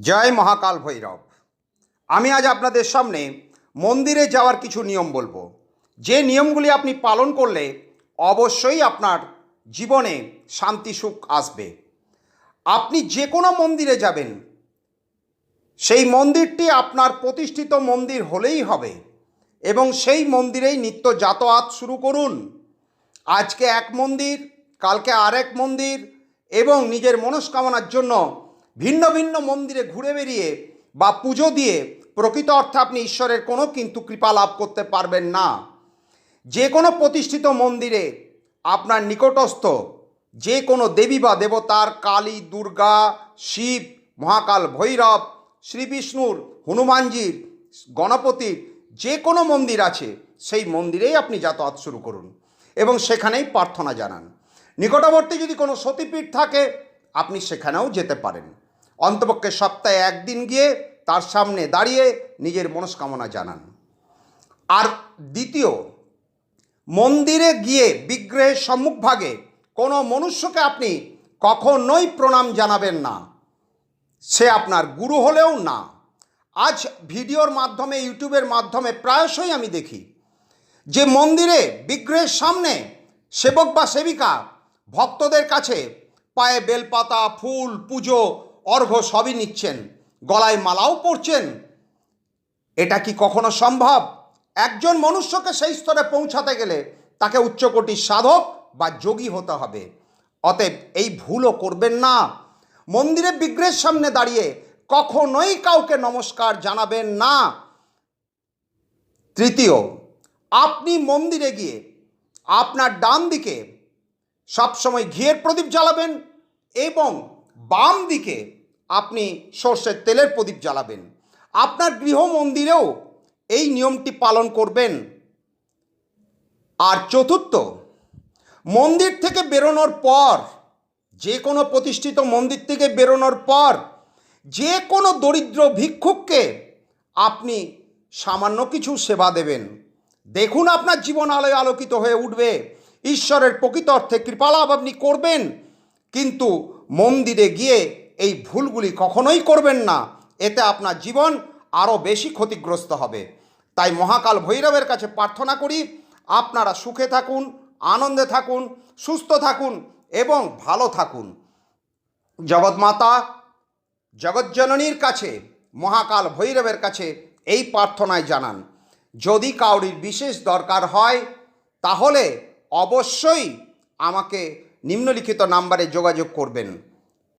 জয় মহাকাল ভৈরব। আমি আজ আপনাদের সামনে মন্দিরে যাওয়ার কিছু নিয়ম বলব। যে নিয়মগুলি আপনি পালন করলে অবশ্যই আপনার জীবনে শান্তি, সুখ আসবে। আপনি যে কোনো মন্দিরে যাবেন, সেই মন্দিরটি আপনার প্রতিষ্ঠিত মন্দির হলেই হবে এবং সেই মন্দিরেই নিত্য যাতায়াত শুরু করুন। আজকে এক মন্দির, কালকে আরেক মন্দির এবং নিজের মনস্কামনার জন্য ভিন্ন ভিন্ন মন্দিরে ঘুরে বেরিয়ে বা পুজো দিয়ে প্রকৃত অর্থে আপনি ঈশ্বরের কোনো কিন্তু কৃপা লাভ করতে পারবেন না। যে কোনো প্রতিষ্ঠিত মন্দিরে আপনার নিকটস্থ যে কোনো দেবী বা দেবতার কালী, দুর্গা, শিব, মহাকাল ভৈরব, শ্রী বিষ্ণুর, হনুমানজির, গণপতির যে কোনো মন্দির আছে, সেই মন্দিরেই আপনি যাতায়াত শুরু করুন এবং সেখানেই প্রার্থনা জানান। নিকটবর্তী যদি কোনো সতীপীঠ থাকে, আপনি সেখানেও যেতে পারেন। অন্তপক্ষে সপ্তাহে একদিন গিয়ে তার সামনে দাঁড়িয়ে নিজের মনস্কামনা জানান। আর দ্বিতীয়, মন্দিরে গিয়ে বিগ্রহের সম্মুখভাগে কোনো মনুষ্যকে আপনি কখনোই প্রণাম জানাবেন না। সে আপনার গুরু হলেও না। আজ ভিডিওর মাধ্যমে, ইউটিউবের মাধ্যমে প্রায়শই আমি দেখি যে মন্দিরে বিগ্রহের সামনে সেবক বা সেবিকা ভক্তদের কাছে পায়ে বেলপাতা, ফুল, পুজো অর্ঘ্য সবই নিচ্ছেন, গলায় মালাও পরছেন। এটা কি কখনো সম্ভব? একজন মনুষ্যকে সেই স্তরে পৌঁছাতে গেলে তাকে উচ্চকোটির সাধক বা যোগী হতে হবে। অতএব এই ভুলও করবেন না। মন্দিরে বিগ্রহের সামনে দাঁড়িয়ে কখনোই কাউকে নমস্কার জানাবেন না। তৃতীয়, আপনি মন্দিরে গিয়ে আপনার ডান দিকে সবসময় ঘিয়ের প্রদীপ জ্বালাবেন এবং বাম দিকে আপনি সর্ষের তেলের প্রদীপ জ্বালাবেন। আপনার গৃহ মন্দিরেও এই নিয়মটি পালন করবেন। আর চতুর্থ, মন্দির থেকে বেরোনোর পর, যে কোনো প্রতিষ্ঠিত মন্দির থেকে বেরোনোর পর, যে কোনো দরিদ্র ভিক্ষুককে আপনি সামান্য কিছু সেবা দেবেন। দেখুন আপনার জীবন আলোয় আলোকিত হয়ে উঠবে। ঈশ্বরের প্রকৃত অর্থে কৃপালাভ আপনি করবেন। কিন্তু মন্দিরে গিয়ে এই ভুলগুলি কখনোই করবেন না। এতে আপনার জীবন আরও বেশি ক্ষতিগ্রস্ত হবে। তাই মহাকাল ভৈরবের কাছে প্রার্থনা করি, আপনারা সুখে থাকুন, আনন্দে থাকুন, সুস্থ থাকুন এবং ভালো থাকুন। জগৎমাতা জগজ্জননীর কাছে, মহাকাল ভৈরবের কাছে এই প্রার্থনায় জানান, যদি কাউরির বিশেষ দরকার হয়, তাহলে অবশ্যই আমাকে নিম্নলিখিত নাম্বারে যোগাযোগ করবেন।